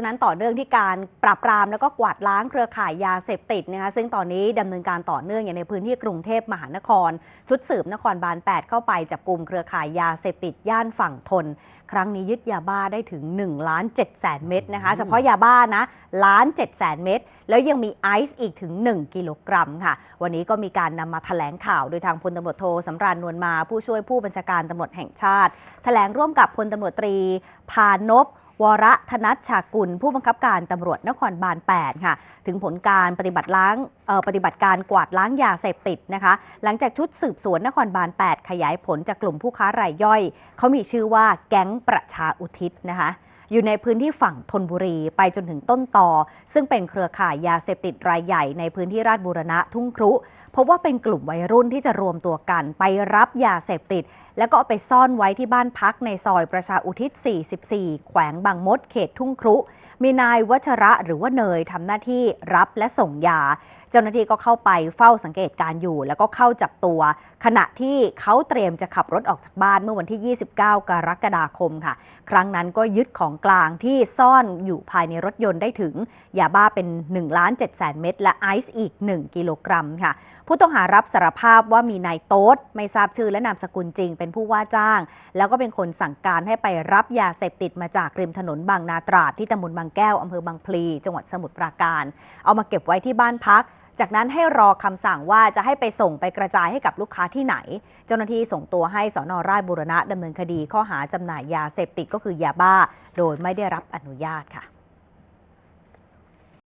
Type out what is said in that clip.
ฉะนั้นต่อเนื่องที่การปราบปรามแล้วก็กวาดล้างเครือข่ายยาเสพติดนะคะซึ่งตอนนี้ดำเนินการต่อเนื่องอย่างในพื้นที่กรุงเทพมหานคร ชุดสืบนครบาล 8 เข้าไปจับกลุ่มเครือข่ายยาเสพติดย่านฝั่งทน ครั้งนี้ยึดยาบ้าได้ถึง1ล้าน7แสนเม็ดนะคะเฉพาะยาบ้านะล้าน7แสนเม็ดแล้วยังมีไอซ์อีกถึง 1 กิโลกรัมค่ะ วันนี้ก็มีการนำมาแถลงข่าวโดยทางพลตำรวจโทสำราญนวลมาผู้ช่วยผู้บัญชาการตำรวจแห่งชาติแถลงร่วมกับพลตำรวจตรีพานพ วรธนัชชากุล ผู้บังคับการตำรวจนครบาล 8 ค่ะ ถึงผลการปฏิบัติล้างปฏิบัติการกวาดล้างยาเสพติดนะคะ หลังจากชุดสืบสวนนครบาล 8 ขยายผลจากกลุ่มผู้ค้ารายย่อย เขามีชื่อว่าแก๊งประชาอุทิศนะคะ อยู่ในพื้นที่ฝั่งธนบุรีไปจนถึงต้นต่อ ซึ่งเป็นเครือข่ายยาเสพติดรายใหญ่ในพื้นที่ราชบูรณะทุ่งครุพบว่าเป็นกลุ่มวัยรุ่นที่จะรวมตัวกันไปรับยาเสพติด แล้วก็เอาไปซ่อนไว้ที่บ้านพักในซอยประชาอุทิศ 44 แขวงบางมดเขตทุ่งครุ มีนายวัชระหรือว่าเนยทำหน้าที่รับและส่งยา เจ้าหน้าที่ก็เข้าไปเฝ้าสังเกตการอยู่ แล้วก็เข้าจับตัว ขณะที่เขาเตรียมจะขับรถออกจากบ้านเมื่อวันที่ 29 กรกฎาคมค่ะ ครั้งนั้นก็ยึดของกลางที่ซ่อนอยู่ภายในรถยนต์ได้ถึงยาบ้าเป็น1ล้าน7แสนเม็ดและไอซ์อีก 1 กิโลกรัมค่ะ ผู้ต้องหารับสารภาพว่ามีนายโต๊ดไม่ทราบชื่อและนามสกุลจริง เป็นผู้ว่าจ้าง แล้วก็เป็นคนสั่งการให้ไปรับยาเสพติดมาจากริมถนนบางนาตราดที่ตำบลบางแก้วอำเภอบางพลี จังหวัดสมุทรปราการ เอามาเก็บไว้ที่บ้านพัก จากนั้นให้รอคำสั่งว่าจะให้ไปส่งไปกระจายให้กับลูกค้าที่ไหน เจ้าหน้าที่ส่งตัวให้สอนอราชบุรณะดำเนินคดีข้อหาจำหน่ายยาเสพติดก็คือยาบ้า โดยไม่ได้รับอนุญาตค่ะ